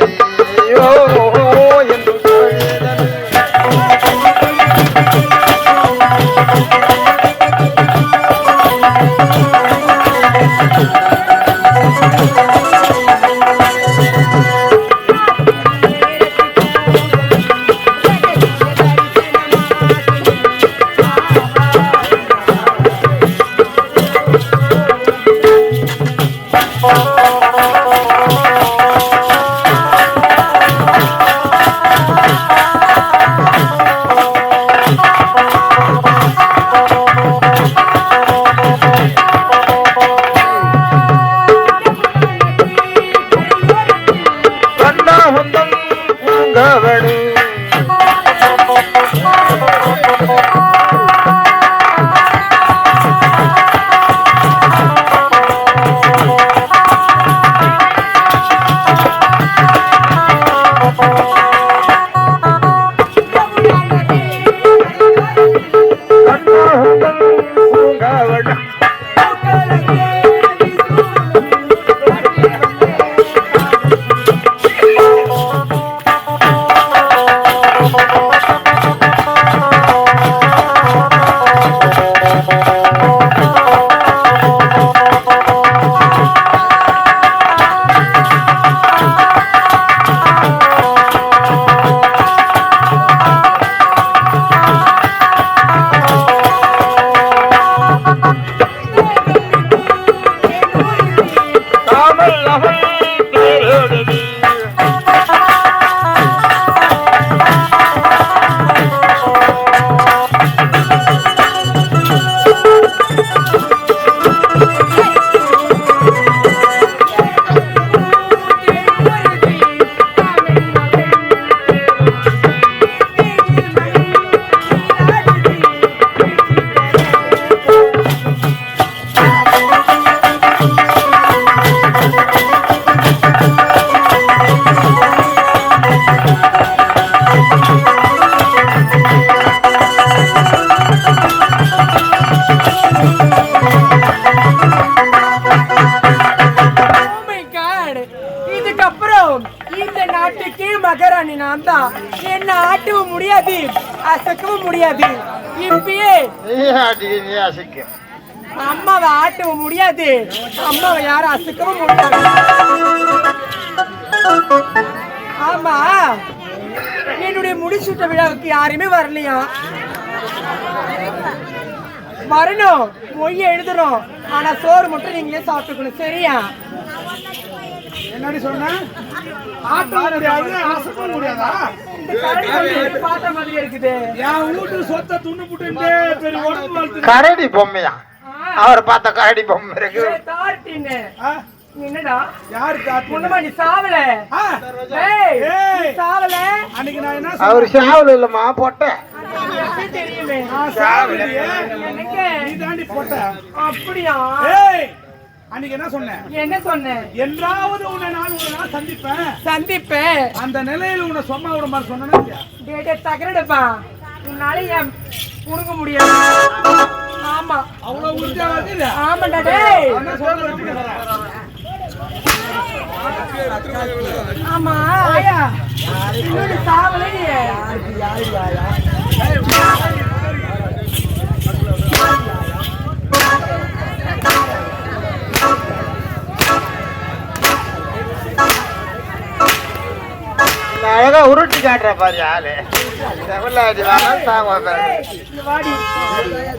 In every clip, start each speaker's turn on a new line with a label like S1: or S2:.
S1: রে இந்த நாட்டுக்கு மகாராணி நான் தான். என்ன ஆட்டவும் முடியாது அசக்கவும் முடியாது. இப்பயே அம்மாவை ஆட்டவும் முடியாது. அம்மாவை யாரும் அசக்கவும் முடியாது. ஆமா என்னுடைய முடிசூட்ட விழாவுக்கு யாருமே வரலையா? வரணும் மொய்ய எழுதுறோம் ஆனா சோறு மட்டும் நீங்களே சாப்பிட்டுக்கணும் சரியா?
S2: என்னடி சொன்ன ஆட்ட முடியாது அசைக்க முடியாதா?
S1: பார்த்த மாதிரி இருக்குது.
S2: என் வீட்டு சொத்தை துண்ணு புட்டு பெரிய உடம்பு வளர்த்து
S3: கரடி பொம்மையா? அவர் பார்த்த கரடி பொம்மை இருக்கு.
S1: என்னடா?
S2: யாரு
S1: முன்னமா நீ சாவல?
S2: ஆ,
S1: ஏய் நீ
S2: ஏய்.
S1: சாவல?
S2: அன்னைக்கு நான் என்ன
S3: அவர் சாவல் இல்லம்மா பொட்டை.
S1: எனக்கு தெரியுமே.
S2: சாவலியே.
S1: எனக்கு.
S2: நீ தாண்டி போட்ட.
S1: அப்படியா?
S2: ஏய். அன்னைக்கு என்ன சொன்னேன்?
S1: என்ன சொன்ன
S2: என்றாவது உன்னை நான் உன்னை நான் சந்திப்பேன்.
S1: சந்திப்பேன்.
S2: அந்த நிலையில உன்னை சும்மா விட மாதிரி?
S1: டேட்டே தகரடுப்பா. உன்னால என் புடுங்க முடியாது? ஆமா.
S2: அவ்வளவு உறுதியா இல்லையா?
S1: ஆமாண்டா டேய்.
S2: என்ன சொல்றது.
S1: ஆமா. ஆயா. இன்னொரு
S3: இந்த அழகா உருட்டி காட்டுற பாரு ஆளு.
S1: வாடி.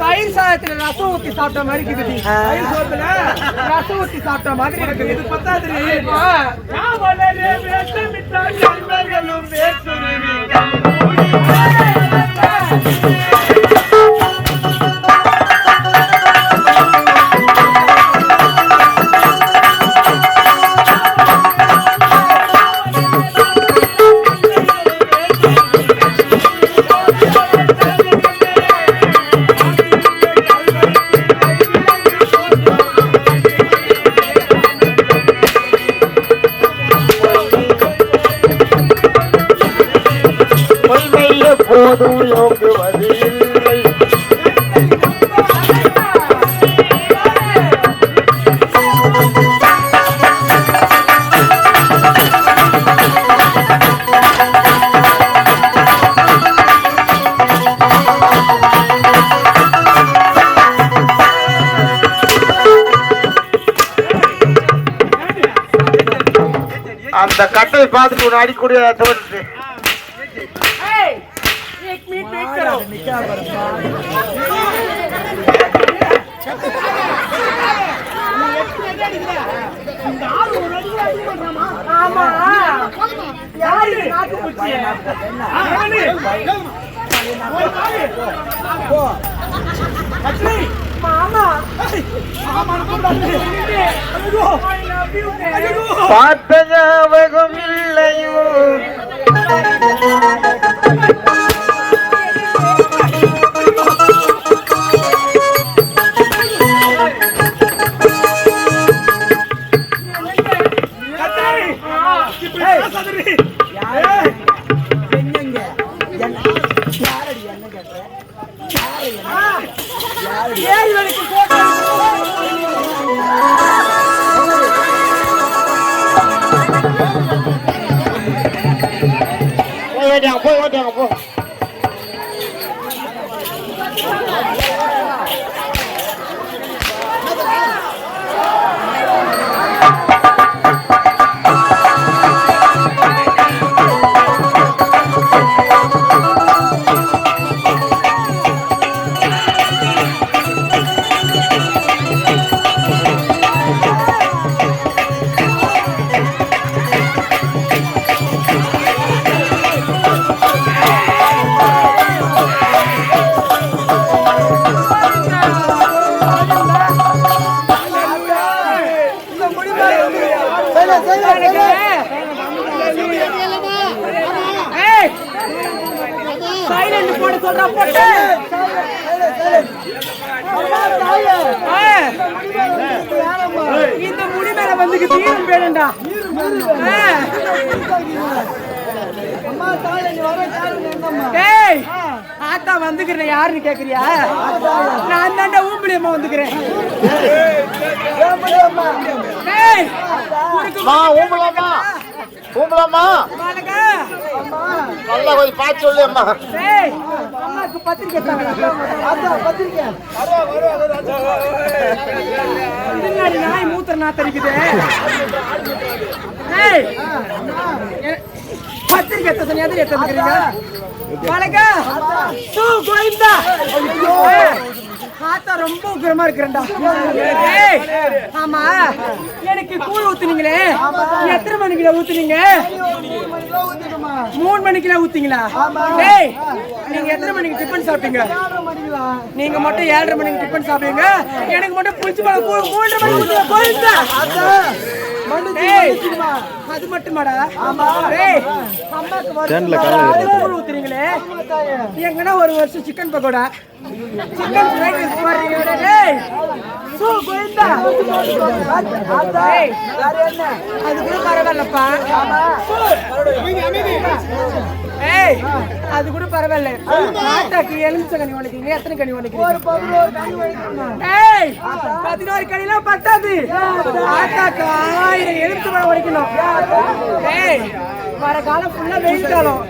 S1: தயிர் சாதத்துல ரசம் ஊத்தி சாப்பிட்ட மாதிரி இருக்குது
S2: தயிர் சோத்துல
S1: ரசம் ஊத்தி சாப்பிட்ட மாதிரி இருக்குது.
S2: இது பத்தாது
S1: ஆ.
S3: இந்த கட்டை பார்த்துட்டு
S2: ஒரு அடிக்கூடிய தோணுச்சு
S1: மாமா.
S3: மாமா பார்த்ததாவகம் இல்லையோ Ha
S1: ha! சைலண்ட் போட சொல்றா போட்டு இந்த முடி மேல வந்து தீரம் பேருண்டா ஆத்தா வந்துக்கிறேன் யாருன்னு கேக்குறியா? நான் தாண்டா வந்துக்கிறேன்.
S3: நல்லா பார்த்து சொல்லு அம்மா.
S1: ஏய் அம்மாக்கு பத்திரிக்கை பின்னாடி நாய் மூத்திர நாத்தரிக்குது பத்திரிக்கை எத்த சொன்னி எதிரி எத்தனுக்கிறீங்க வணக்கா சூ கோவிந்தா ஏய், ஆத்தா ரொம்ப உக்கிரமா இருக்கிறேன்டா. ஆமா. எனக்கு கூழ் ஊத்துனீங்களே. எத்தனை மணிக்குல ஊத்துனீங்க? மூணு மணிக்குல ஊத்தீங்களா ஏய் நீங்க எத்தனை மணிக்கு டிஃபன் சாப்பிட்டீங்க? நீங்க மட்டும் ஏழரை மணிக்கு டிஃபன் சாப்பிடுங்க எனக்கு மட்டும் புளிச்சு பழம் மூன்றரை மணிக்கு அது மட்டுமாடா. ஊத்துறீங்களே. எங்கன்னா ஒரு வருஷம் chicken pakoda? Chicken fried rice சூ அது கூட பரவாயில்லப்பா. ஏய் அது கூட பரவாயில்ல. ஆட்டாக்கு எலுமிச்ச கனி உடைக்கிறீங்க எத்தனை கனி உடைக்கிறீங்க ஏய் பதினோரு கனிலாம் பத்தாது. ஆட்டாக்கு ஆயிரம் எலுமிச்ச பழம் உடைக்கணும் ஏய் வர காலம் ஃபுல்லா வெயில் காலம்.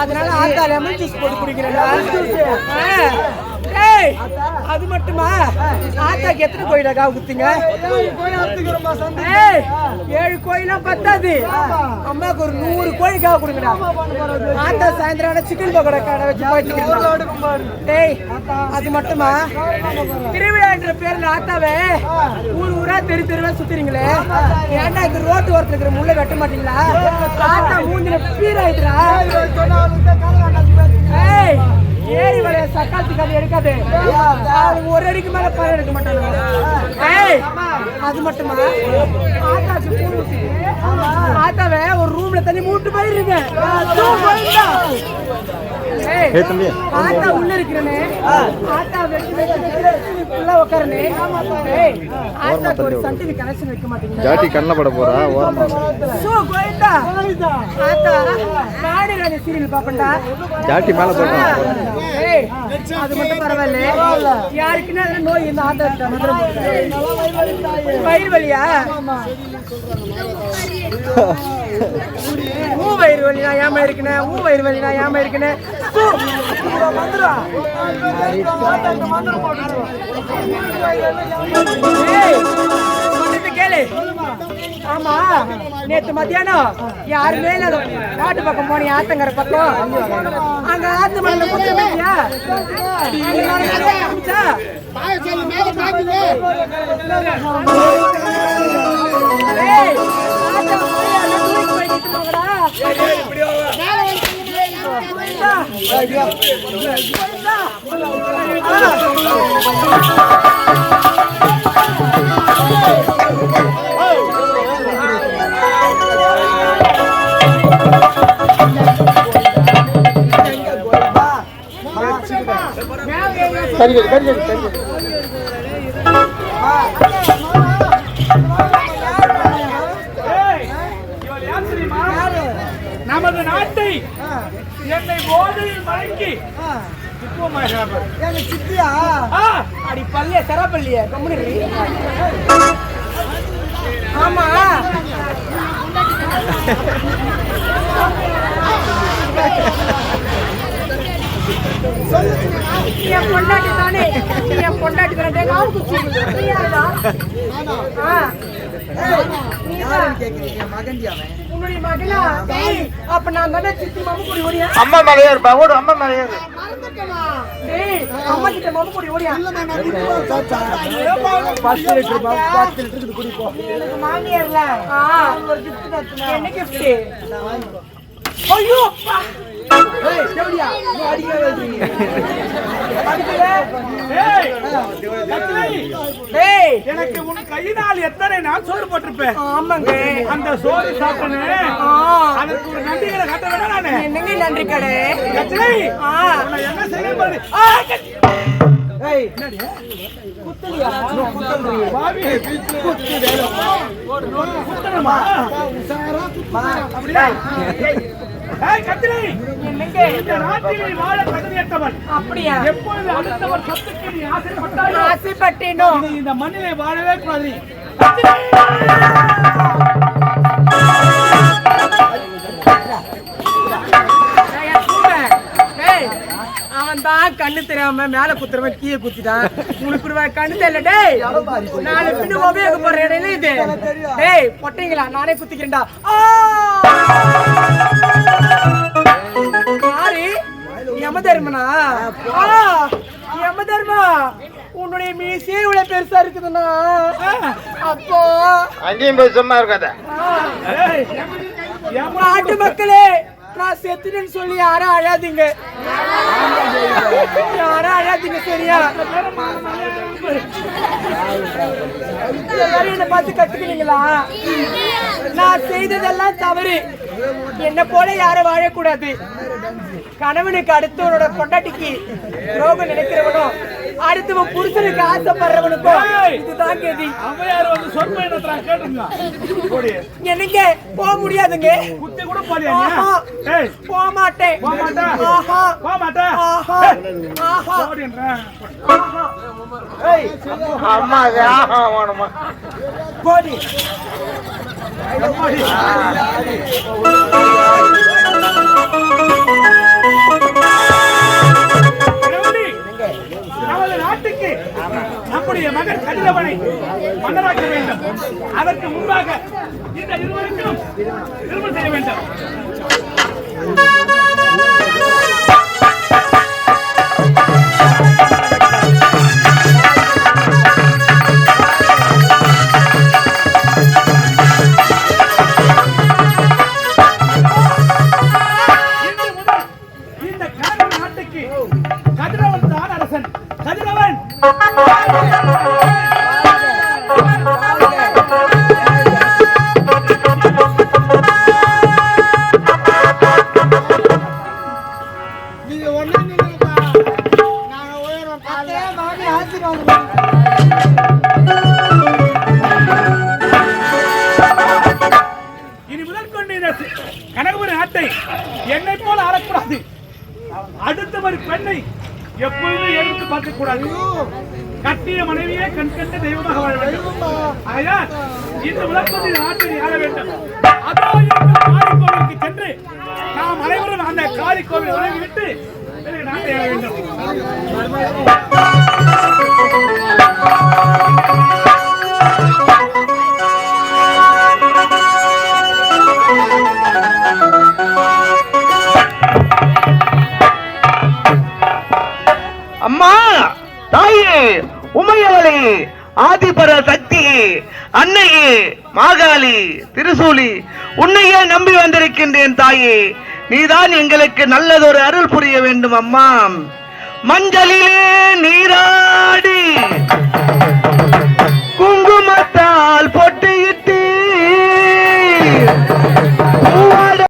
S1: அதனால ஆத்தா லெமன் ஜூஸ் போட்டு குடிக்கிறேன் அது மட்டுமா? ஆத்தாக்கு எத்தனை கோயிலாக்கா குத்துங்க? ஏழு கோயிலா பத்தாது. அம்மாக்கு ஒரு நூறு கோழிக்காக கொடுங்கடா. ஆத்தா சாயந்தரம் சிக்கன் பக்கோடா கடை வச்சு போயிட்டு டேய் அது மட்டுமா? திருவிழான்ற பேர்ல ஆத்தாவே ஊர் ஊரா தெரு தெருவா சுத்துறீங்களே. ஏன்டா இந்த ரோட்டு ஓரத்துல இருக்கிற முள்ள வெட்ட மாட்டீங்களா? ஆத்தா மூஞ்சில பீராயிட்டுடா ஏய் ஏரி வளைய சக்காத்து கதை எடுக்காது. ஒரு அடிக்கு மேல பழம் எடுக்க மாட்டாங்க. அது மட்டுமா? கூழ் ஊத்திட்டு, ஆத்தாவை ஒரு ரூம்ல தண்ணி மூட்டு போயிருங்க ஆத்தா உள்ள இருக்கிறனே. ஆத்தா வெட்டி உட்காரனே ஆத்தாக்கு ஒரு சன்டிவி கனெக்ஷன் வைக்க மாட்டீங்க
S4: ஜாட்டி கண்ணில் பட போறா ஓரமா.
S1: சோ கோயிந்தா ஆத்தா நாடி ராணி சீரியல் பாப்பண்டா
S4: ஜாட்டி மேல போட்டான்
S1: ஏய் அது மட்டும் பரவாயில்ல. யாருக்குன்னா அதுல நோய் இந்த ஆத்தா வயிறு வலியா? ஊ வயிறு வலினா ஏமா இருக்குனே ஊ வயிறு வலினா ஏமா இருக்குனே மந்திரம் உனக்கு கேளு. ஆமா நேத்து மத்தியானம் யாருமே இல்லாத காட்டு பக்கம் போனீங்க ஆத்தங்கர பக்கம்? அங்க ஆத்து மண்ணில் குத்து பண்ணியா ஏய், ஆத்தா போய் அங்க
S2: நமது நாட்டை என்னை போதையில் மயக்கி
S1: எங்க சித்தியா
S2: ஆ,
S1: அடி பல்லிய சரப்பள்ளிய கம்முனு ஆமா. சொல்லு என் பொண்டாட்டி தானே? என் பொண்டாட்டி தானே. உன்னுடைய மகளா டேய், அப்ப நான் தானே சித்தி மாமு கூடி ஓடியா?
S3: அம்மா மேலேயே இருப்பா. ஓடு அம்மா மேலேயே இரு.
S1: டேய் அம்மா கிட்ட மாமு கூடி ஓடியா எனக்கு மாமியார்ல. ஆ. ஒரு gift தரட்டுமா? என்ன gift? ஐயோ. ஏய், எப்படியா? நீ
S2: எனக்கு உன் கையினால் எத்தனை நான் சோறு போட்டிருப்பேன்?
S1: ஆமாங்க.
S2: அந்த சோறு சாப்பிட்டேன்
S1: ஆ,
S2: அதற்கு ஒரு நன்றிகளை கட்ட வேணா நானு.
S1: என்னங்க நன்றி கடை?
S2: உன்னை என்ன செய்ய பாரு.
S1: ஆ,
S2: அப்படியா? எப்பொழுது அடுத்தவர் சொத்துக்கு நீ ஆசைப்பட்டாயோ
S1: ஆசைப்பட்டேனோ?
S2: இந்த மண்ணிலே வாழவே கூடாது.
S1: அவன் தான் கண்ணு தெரியாம மேல குத்துறவன் கீழே குத்திட்டான். உனக்கு கண்ணு தெரியல டேய். நாலு பின்னு உபயோகப்படுற இடையில இது. டேய் பொட்டைங்களா? நானே குத்திக்கிறேன்டா. ஆ! யாரு? யம தர்மனா ஆ! யம தர்மா உன்னுடைய மீசே இவ்வளவு பெருசா இருக்குதுன்னா அப்போ
S3: அங்கேயும் போய் சும்மா இருக்காத.
S2: ஏய், ஏம்மா
S1: நாட்டு மக்களே நான் செத்துட்டேன்னு சொல்லி யாரும் அழாதீங்க. யாரும் அழாதீங்க சரியா? எல்லாரும் என்ன பார்த்து கத்துக்கிறீங்களா? நான் செய்ததெல்லாம் தவறு. என்ன போல யாரும் வாழக்கூடாது. கணவனுக்கு அடுத்தவனோட பொண்டாட்டிக்கு துரோகம் நினைக்கிறவனும் அடுத்தவன் புருஷனுக்கு ஆசைப்படுறவனுக்கும் இதுதான் கதி.
S2: அவையார் வந்து சொற்ப இடத்துல கேட்டுங்க. போடி.
S1: என்னங்க? போக முடியாதுங்க.
S2: குத்தி கூட. ஏய்,
S1: போக மாட்டேன்.
S2: போக மாட்டா?
S1: ஆஹா.
S2: போக மாட்டா?
S1: ஆஹா.
S2: ஏய்,
S1: ஆஹா. ஆஹா
S3: அம்மா ஆஹா வேணுமா?
S1: போடி.
S2: நாட்டுக்கு நம்முடைய மகன் கதிரவனை மன்னராக்க வேண்டும். அதற்கு முன்பாக இந்த இருவருக்கும் திருமணம் செய்ய வேண்டும். கனவு நாட்டை என்னை போல ஆளக்கூடாது ஒரு பெண்ணை எப்பொழுதும் எடுத்து பார்க்க கூடாது கட்டிய மனைவியே கண் கண்ட தெய்வமாக வாழ வேண்டும். ஆகையால் இந்த முதல் கொண்டு இந்த நாட்டை ஆள வேண்டும். அதோ காளி கோவிலுக்கு சென்று நாம் அனைவரும் அந்த காளி கோவில் வழங்கிவிட்டு பிறகு நாட்டை ஆள வேண்டும்.
S5: உமையவளே ஆதிபர சக்தி அன்னையே மாகாளி திருசூலி உன்னையே நம்பி வந்திருக்கின்றேன் தாயே. நீதான் எங்களுக்கு நல்லதொரு அருள் புரிய வேண்டும் அம்மா. மஞ்சளிலே நீராடி குங்குமத்தால் பொட்டியிட்டு